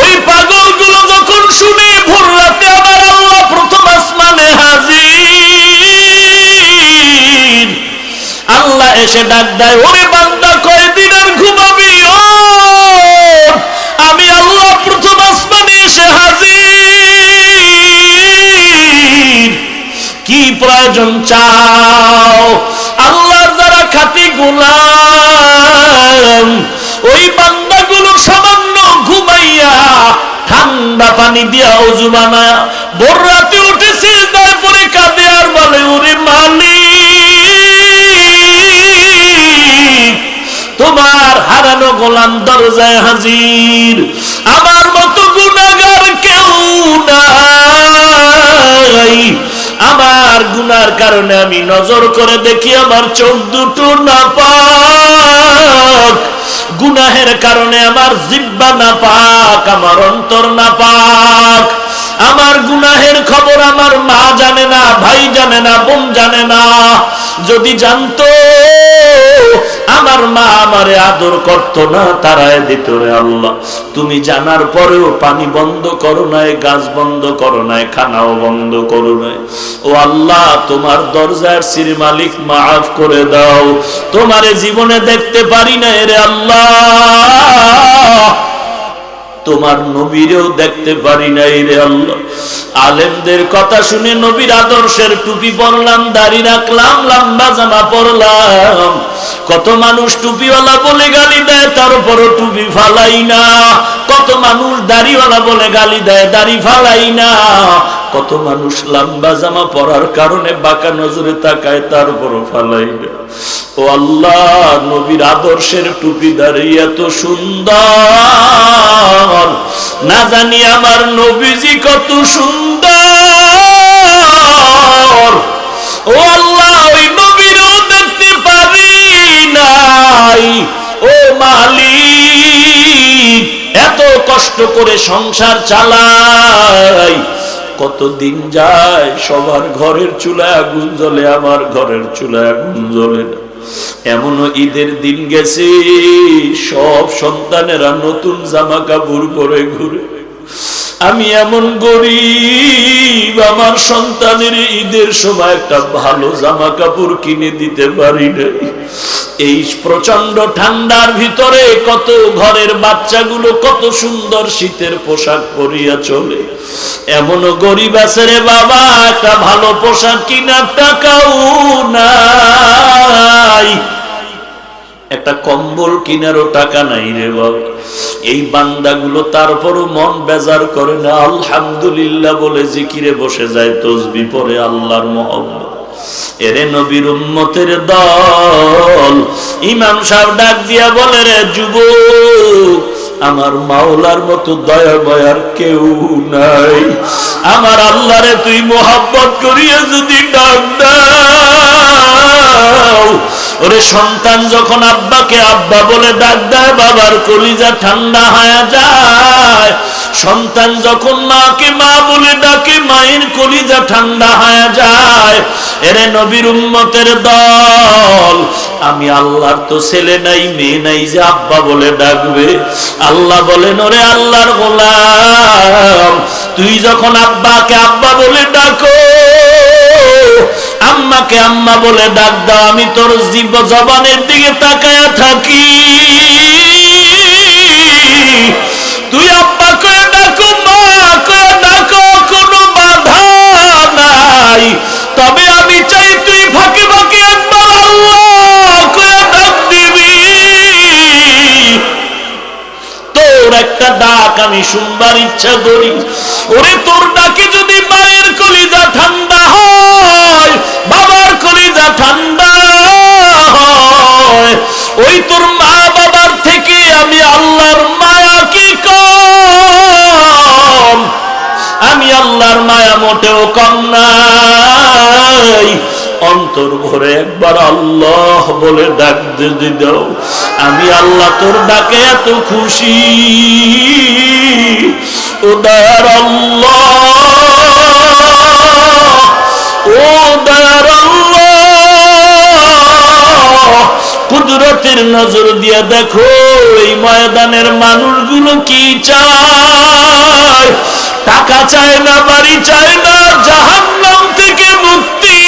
ওই পাগলগুলো যখন শুনে ভোর রাতে আমার আল্লাহ প্রথম আসমানে হাজির, আল্লাহ এসে ডাক দেয়, ওরে বান্দা, কয়দিন আর ঘুমাবি? ও আমি আল্লাহ প্রথম আসমানে এসে হাজির। কি প্রয়োজন চাও? আল্লাহর যারা খাতি গোলাম, ওই বান্দাগুলো ঘুমাইয়া ঠান্ডা পানি দিয়া অজু বানায়া। ভোর রাতে উঠেছে, তারপরে কাঁদে আর বলে, ওরে মালিক, তোমার হারানো গোলাম দরজায় হাজির। আমার মতো গুণাগার কেউ নাই। আমার গুনার কারণে আমি নজর করে দেখি, আমার চোখ দুটো না পাক গুনাহের কারণে আমার জিব্বা না পাক আমার অন্তর না পাক আমার গুনাহের খবর আমার মা জানে না, ভাই জানে না, বোন জানে না। যদি জানতো আমার মা আমারে আদর করত না, তারায় দিত রে আল্লাহ। তুমি জানার পরেও পানি বন্ধ করো নাই, গাছ বন্ধ করো নাই, খানাও বন্ধ করো নাই। ও আল্লাহ, তোমার দরজার সির মালিক মাফ করে দাও। তোমারে জীবনে দেখতে পারি না রে আল্লাহ। তোমার নবীরেও দেখতে পারি নাই রে আল্লাহ। আলেমদের কথা শুনে নবীর আদর্শের টুপি পরলাম, দাড়ি রাখলাম, লম্বা জামা পরলাম। কত মানুষ টুপিওয়ালা বলে গালি দেয়, তার উপরও টুপি ফালাই না। কত মানুষ দাড়িওয়ালা বলে গালি দেয়, দাড়ি ফালাই না। কত মানুষ লম্বা জামা পরার কারণে বাঁকা নজরে তাকায়, তার উপরও ফালাই না ও আল্লাহ, নবীর আদর্শের টুপি দাঁড়িয়ে এত সুন্দর। না জানি আমার নবীজি কত সুন্দর। ও আল্লাহ, ওই নবীরও দেখতে পারি নাই। ও মালিক, এত কষ্ট করে সংসার চালাই। কত দিন যায় সবার ঘরের চুলায় আগুন জ্বলে, আমার ঘরের চুলায় আগুন জ্বলে না। এমনও ঈদের দিন গেছে, সব সন্তানেরা নতুন জামা কাপড় পরে ঘুরে। আমি এমন গরিব, আমার সন্তানের ঈদের সময় একটা ভালো জামা কাপড় কিনে দিতে পারি নাই। এই প্রচণ্ড ঠান্ডার ভিতরে কত ঘরের বাচ্চাগুলো কত সুন্দর শীতের পোশাক পরিয়া চলে। এমনও গরিব আছে রে বাবা, একটা ভালো পোশাক কিনার টাকাও নাই। একটা কম্বল কিনারও টাকা নাই রে বাবা। এই বান্দাগুলো তারপরও মন বেজার করে না, আলহামদুলিল্লাহ বলে জিকিরে বসে যায়, তসবি পরে আল্লাহর মহব্বত। এরে নবীর উম্মতের দল। ইমাম সাহেব ডাক দিয়া বলে, রে যুবক, আমার মাওলার মতো দয়া বয়ার কেউ নাই। আমার আল্লাহরে তুই মোহাব্বত করিয়া যদি ডাক ওরে সন্তান যখন আব্বাকে আব্বা বলে ডাক দেয়, বাবার কলিজা ঠান্ডা হয়ে যায়। সন্তান যখন মাকে, মা বলে ডাকে, মায়ের কলিজা ঠান্ডা হয়ে যায়। এরে নবীর উম্মতের দল, আমি আল্লাহর তো ছেলে নাই, মেয়ে নাই যে আব্বা বলে ডাকবে। আল্লাহ বলেন, ওরে আল্লাহর গোলাম, তুই যখন আব্বাকে আব্বা বলে ডাকো, আম্মাকে আম্মা বলে ডাক দাও, আমি তোর জীব জবানের দিকে তাকায়া থাকি। একটা ডাক আমি শুনবার ইচ্ছা করি। ওরে, তোর ডাকে যদি মায়ের কলিজা ঠান্ডা হয়, বাবার কলিজা ঠান্ডা হয়, ওই তোর মা বাবার থেকে আমি আল্লাহর মায়া কি কম? আমি আল্লাহর মায়া মোটেও কম নাই। অন্তর ভরে একবার আল্লাহ বলে ডাক যদি দাও, আমি আল্লাহ তোর ডাকে এত খুশি। ও দয়ার আল্লাহ ও দয়ার কুদরতের নজর দিয়ে দেখো, এই ময়দানের মানুষগুলো কি চায়? টাকা চায় না, বাড়ি চায় না, জাহান্নাম থেকে মুক্তি।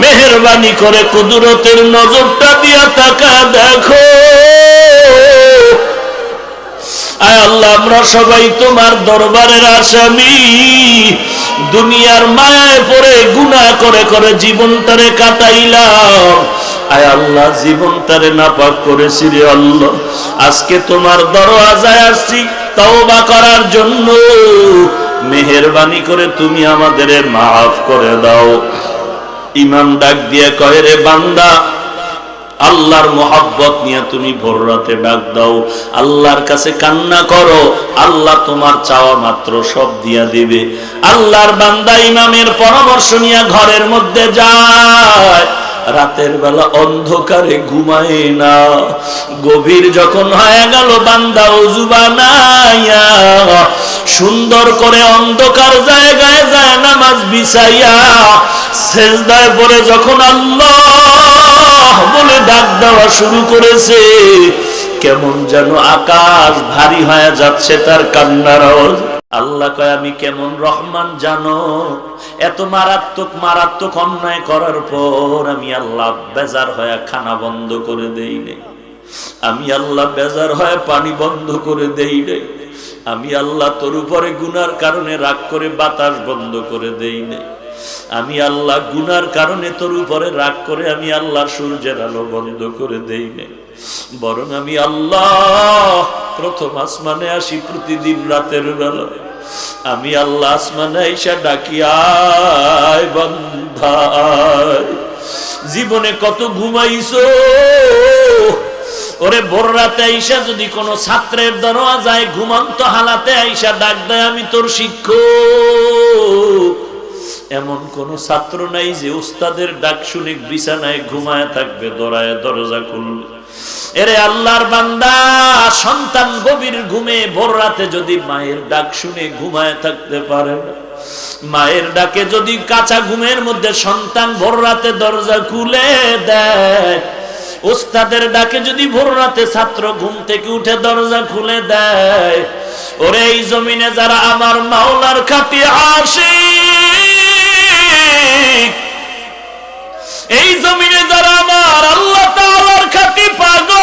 মেহরবানি করে কুদরতের নজরটা দিয়া টাকা দেখো। আয় আল্লাহ, আমরা সবাই তোমার দরবারের আসামি। দুনিয়ার মায়ায় পড়ে গুনাহ করে করে জীবনটারে কাটাইলাম। আয় আল্লাহ, জীবনটারে নাপাক করেছি রে আল্লাহ। আজকে তোমার দরওয়াজায় আসছি তওবা করার জন্য। মেহেরবানি করে তুমি আমাদের মাফ করে দাও। ইমাম ডাক দিয়ে কয়, রে বান্দা, আল্লাহর মোহাব্বত নিয়ে তুমি ভোর রাতে ডাক দাও। আল্লাহর কাছে কান্না করো, আল্লাহ তোমার চাওয়া মাত্র সব দিয়া দিবে। আল্লাহর বান্দা ইমামের পরামর্শ নিয়ে ঘরের মধ্যে যায়। রাতের বেলা অন্ধকারে ঘুমায় না। গভীর যখন হয়ে গেল, বান্দা অজু বানাইয়া সুন্দর করে অন্ধকার জায়গায় যায়, নামাজ বিছাইয়া শেষদায় পরে যখন আল্লাহ বলে ডাক দেওয়া শুরু করেছে, কেমন যেন আকাশ ভারী হয়ে যাচ্ছে তার কান্নার আওয়াজ। আল্লাহ কয়, আমি কেমন রহমান জানো? এত মারাত্মক মারাত্মক অন্যায় করার পর আমি আল্লাহ বেজার হয়ে খানা বন্ধ করে দেই নাই। আমি আল্লাহ বেজার হয়ে পানি বন্ধ করে দেই নাই। আমি আল্লাহ তোর উপরে গুনার কারণে রাগ করে বাতাস বন্ধ করে দেই নাই। আমি আল্লাহ গুনার কারণে তোর উপরে রাগ করে আমি আল্লাহ সূর্যের আলো বন্ধ করে দেই নাই। বরং আমি আল্লাহ প্রথম আসমানে আসি প্রতিদিন রাতের বেলা আমি আল্লাহ আসমানে আইসা ডাকি, আয় বন্ধায়, জীবনে কত ঘুমাইছো? ওরে ভোর রাতে আইসা যদি কোনো ছাত্রের দরওয়া যায় ঘুমন্ত হালাতে আইসা ডাক দেয়, আমি তোর শিক্ষক। এমন কোন ছাত্র নাই যে উস্তাদের ডাক শুনে বিছানায় ঘুমায় থাকবে, দরায় দরজা খুলবে। এরে আল্লাহর বান্দা, সন্তান গভীর ঘুমে ভোর রাতে যদি মায়ের ডাক শুনে ঘুমায় থাকতে পারে? মায়ের ডাকে যদি কাঁচা ঘুমের মধ্যে সন্তান ভোর রাতে দরজা খুলে দেয়, ওস্তাদের ডাকে যদি ভোর রাতে ছাত্র ঘুম থেকে উঠে দরজা খুলে দেয়, ওরে এই জমিনে যারা আমার মাওলার খাতি আসে এই জমিনে যারা আমার আল্লাহ তাআলার খাতি পাগল